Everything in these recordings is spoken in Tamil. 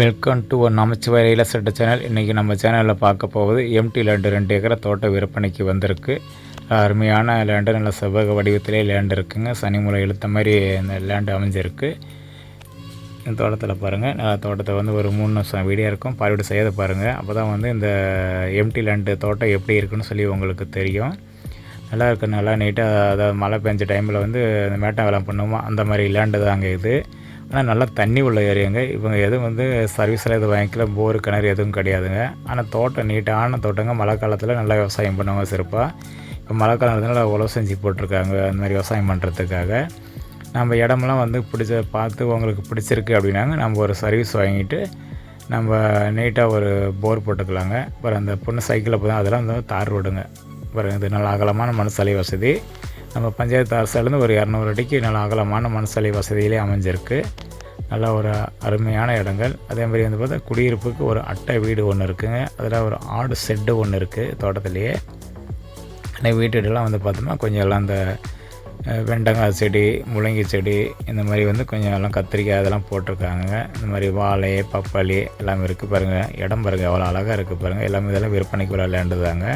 வெல்கம் டு ஒன் நமச்சிவாய ரியல் எஸ்டேட் சேனல் இன்றைக்கி நம்ம சேனலில் பார்க்க போவது எம்டி லேண்டு ரெண்டு ஏக்கரை தோட்ட விற்பனைக்கு வந்திருக்கு. அருமையான லேண்டு நல்ல செவ்வக வடிவத்திலே லேண்டு இருக்குங்க. சனிமூலை இழுத்த மாதிரி இந்த லேண்டு அமைஞ்சிருக்கு. இந்த தோட்டத்தில் பாருங்கள் தோட்டத்தை வந்து ஒரு மூணு நிமிஷம் வீடியோ இருக்கும். பார்வையிட செய்யாத பாருங்கள் அப்போ தான் வந்து இந்த எம்டி லேண்டு தோட்டம் எப்படி இருக்குன்னு சொல்லி உங்களுக்கு தெரியும். நல்லா இருக்குது நல்லா நீட்டாக அதாவது மழை பெஞ்ச டைமில் வந்து இந்த மேட்டை வேலை பண்ணுவோமா? அந்த மாதிரி லேண்டு தாங்க இது. ஆனால் நல்லா தண்ணி உள்ள ஏரியாங்க. இவங்க எதுவும் வந்து சர்வீஸில் எதுவும் வாங்கிக்கல. போர் கிணறு எதுவும் கிடையாதுங்க. ஆனால் தோட்டம் நீட்டான தோட்டங்க. மழை காலத்தில் நல்லா விவசாயம் பண்ணுவாங்க சிறப்பாக இப்போ மழை காலத்தில் உழவு செஞ்சு போட்டிருக்காங்க. அந்த மாதிரி விவசாயம் பண்ணுறதுக்காக நம்ம இடமெல்லாம் வந்து பிடிச்ச பார்த்து உங்களுக்கு பிடிச்சிருக்கு அப்படின்னாங்க. நம்ம ஒரு சர்வீஸ் வாங்கிட்டு நம்ம நீட்டாக ஒரு போர் போட்டுக்கலாங்க. அப்புறம் அந்த பொண்ணு சைக்கிளில் போதும் அதெல்லாம் வந்து தார் ரோடுங்க. அப்புறம் இது நல்ல அகலமான மனசாலை வசதி. நம்ம பஞ்சாயத்து அரசுலேருந்து ஒரு இரநூறு அடிக்கு நல்ல அகலமான மனசாலை வசதியிலே அமைஞ்சிருக்கு. நல்ல ஒரு அருமையான இடங்கள். அதே மாதிரி வந்து பார்த்தா குடியிருப்புக்கு ஒரு அட்டை வீடு ஒன்று இருக்குங்க. அதில் ஒரு ஆடு செட்டு ஒன்று இருக்குது தோட்டத்துலேயே. அந்த வீட்டுலாம் வந்து பார்த்தோம்னா கொஞ்சம் எல்லாம் அந்த வெண்டங்காய் செடி முள்ளங்கி செடி இந்த மாதிரி வந்து கொஞ்சம் எல்லாம் கத்திரிக்காய் அதெல்லாம் போட்டிருக்காங்க இந்த மாதிரி வாழை பப்பாளி எல்லாமே இருக்குது பாருங்கள் இடம் பாருங்கள் எவ்வளோ அழகாக இருக்குது பாருங்கள் எல்லாமே இதெல்லாம் விற்பனைக்கு உள்ள தாங்க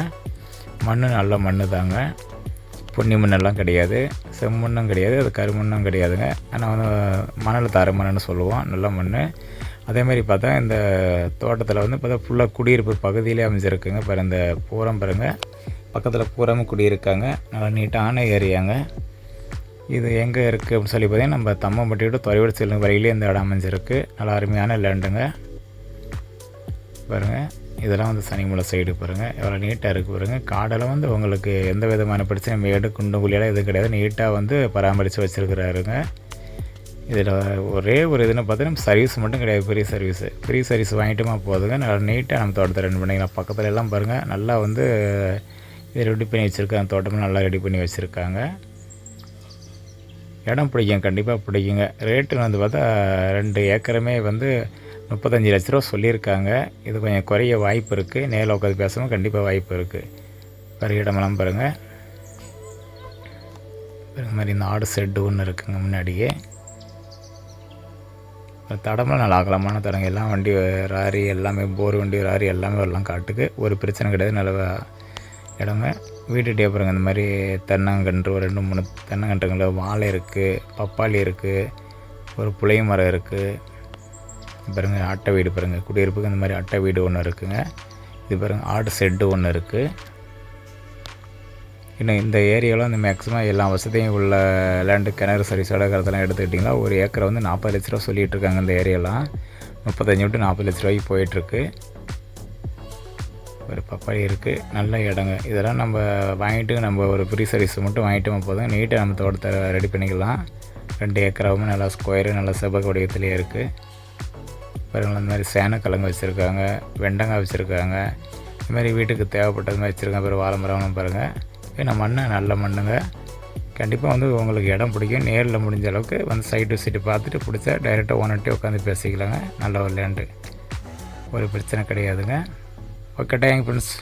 மண் நல்ல மண் தாங்க பொன்னி மண்ணெல்லாம் கிடையாது செம்மண்ணும் கிடையாது அது கருமண்ணும் கிடையாதுங்க. ஆனால் வந்து மணல் தார மண்ணுன்னு சொல்லுவோம் நல்ல மண் அதே மாதிரி பார்த்தா இந்த தோட்டத்தில் வந்து பார்த்தா ஃபுல்லாக குடியிருப்பு பகுதியிலே அமைஞ்சிருக்குங்க. பாரு இந்த பூரம் பாருங்க. பக்கத்தில் பூரமும் குடியிருக்காங்க. நல்லா நீட்டான ஏரியாங்க. இது எங்கே இருக்குது அப்படின்னு சொல்லி பார்த்தீங்கன்னா நம்ம தம்மம்பட்டியோட தொலைவீடு செல்லும் வரையிலே இந்த இடம் அமைஞ்சிருக்கு. நல்லா அருமையான லேண்டுங்க பாருங்கள் இதெல்லாம் வந்து சனிமலை சைடு பாருங்கள் எவ்வளோ நீட்டாக இருக்குது பாருங்கள் காடெல்லாம் வந்து உங்களுக்கு எந்த விதமான பிரச்சனை மேடு குண்டு குழியெல்லாம் எதுவும் கிடையாது. நீட்டாக வந்து பராமரித்து வச்சுருக்கிறாருங்க. இதில் ஒரே ஒரு இதுன்னு பார்த்தீங்கன்னா சர்வீஸ் மட்டும் கிடையாது. ஃப்ரீ சர்வீஸு ஃப்ரீ சர்வீஸ் வாங்கிட்டுமா போதுங்க. நல்லா நீட்டாக நம்ம தோட்டத்தை ரெண்டு பண்ணிக்கலாம். பக்கத்தில் எல்லாம் பாருங்கள் நல்லா வந்து இதை ரெடி பண்ணி வச்சுருக்காங்க தோட்டமும் நல்லா ரெடி பண்ணி வச்சுருக்காங்க. இடம் பிடிக்கும். கண்டிப்பாக பிடிக்குங்க. ரேட்டு வந்து பார்த்தா ரெண்டு ஏக்கருமே வந்து முப்பத்தஞ்சு லட்ச ரூபா சொல்லியிருக்காங்க. இது கொஞ்சம் குறைய வாய்ப்பு இருக்குது நேரில் உட்காந்து பேசவும் கண்டிப்பாக வாய்ப்பு இருக்குது பாரு இடமெல்லாம் பாருங்கள் பாருங்க மாதிரி இந்த ஆடு செட்டு ஒன்று இருக்குங்க முன்னாடியே. தடமெல்லாம் நல்லா அகலமான தடங்க எல்லாம் வண்டி ராரி எல்லாமே போர் வண்டி ராரி எல்லாமே வரலாம் காட்டுக்கு. ஒரு பிரச்சனை கிடையாது. நல்ல இடங்க வீட்டுகிட்டே பாருங்க. இந்த மாதிரி தென்னங்கன்று ஒரு ரெண்டு மூணு தென்னங்கன்றுங்கள வாழை இருக்குது பப்பாளி இருக்குது ஒரு புளிய மரம் இருக்குது பாருங்கள் அட்டை வீடு பாருங்கள் குடியிருப்புக்கு இந்த மாதிரி அட்டை வீடு ஒன்று இருக்குங்க. இது பாருங்கள் ஆடு செட்டு ஒன்று இருக்குது இன்னும் இந்த ஏரியாவில் வந்து மேக்ஸிமம் எல்லா வசதியும் உள்ள லேண்டு கிணறு சர்வீஸோட கருத்தெல்லாம் எடுத்துக்கிட்டிங்களா ஒரு ஏக்கரை வந்து நாற்பது லட்ச ரூபா சொல்லிகிட்டு இருக்காங்க இந்த ஏரியாலாம் முப்பத்தஞ்சு விட்டு நாற்பது லட்ச ரூபாய்க்கு போயிட்டுருக்கு ஒரு பப்பாளி இருக்குது நல்ல இடங்க. இதெல்லாம் நம்ம வாங்கிட்டு நம்ம ஒரு ஃப்ரீ சர்வீஸ் மட்டும் வாங்கிட்டோம் போதும். நீட்டாக நம்ம தோட்டத்தை ரெடி பண்ணிக்கலாம். ரெண்டு ஏக்கராவும் நல்லா ஸ்கொயரு நல்லா செவ்வக வடிவத்துலேயே இருக்குது பாருங்கள் அந்த மாதிரி சேனக்கிழங்கு வச்சுருக்காங்க வெண்டங்காய் வச்சுருக்காங்க இது மாதிரி வீட்டுக்கு தேவைப்பட்டது மாதிரி வச்சுருக்காங்க அப்புறம் வாழை மரம்லாம் பாருங்கள் ஏன்னா மண்ணை நல்ல மண்ணுங்க. கண்டிப்பாக வந்து உங்களுக்கு இடம் பிடிக்கும். நேரில் முடிஞ்ச அளவுக்கு வந்து சைட் விசிட்டு பார்த்துட்டு பிடிச்சா டைரெக்டாக ஓனர்ட்டே உட்காந்து பேசிக்கலாங்க. நல்ல ஒரு லேண்டு ஒரு பிரச்சனை கிடையாதுங்க. Okay thank friends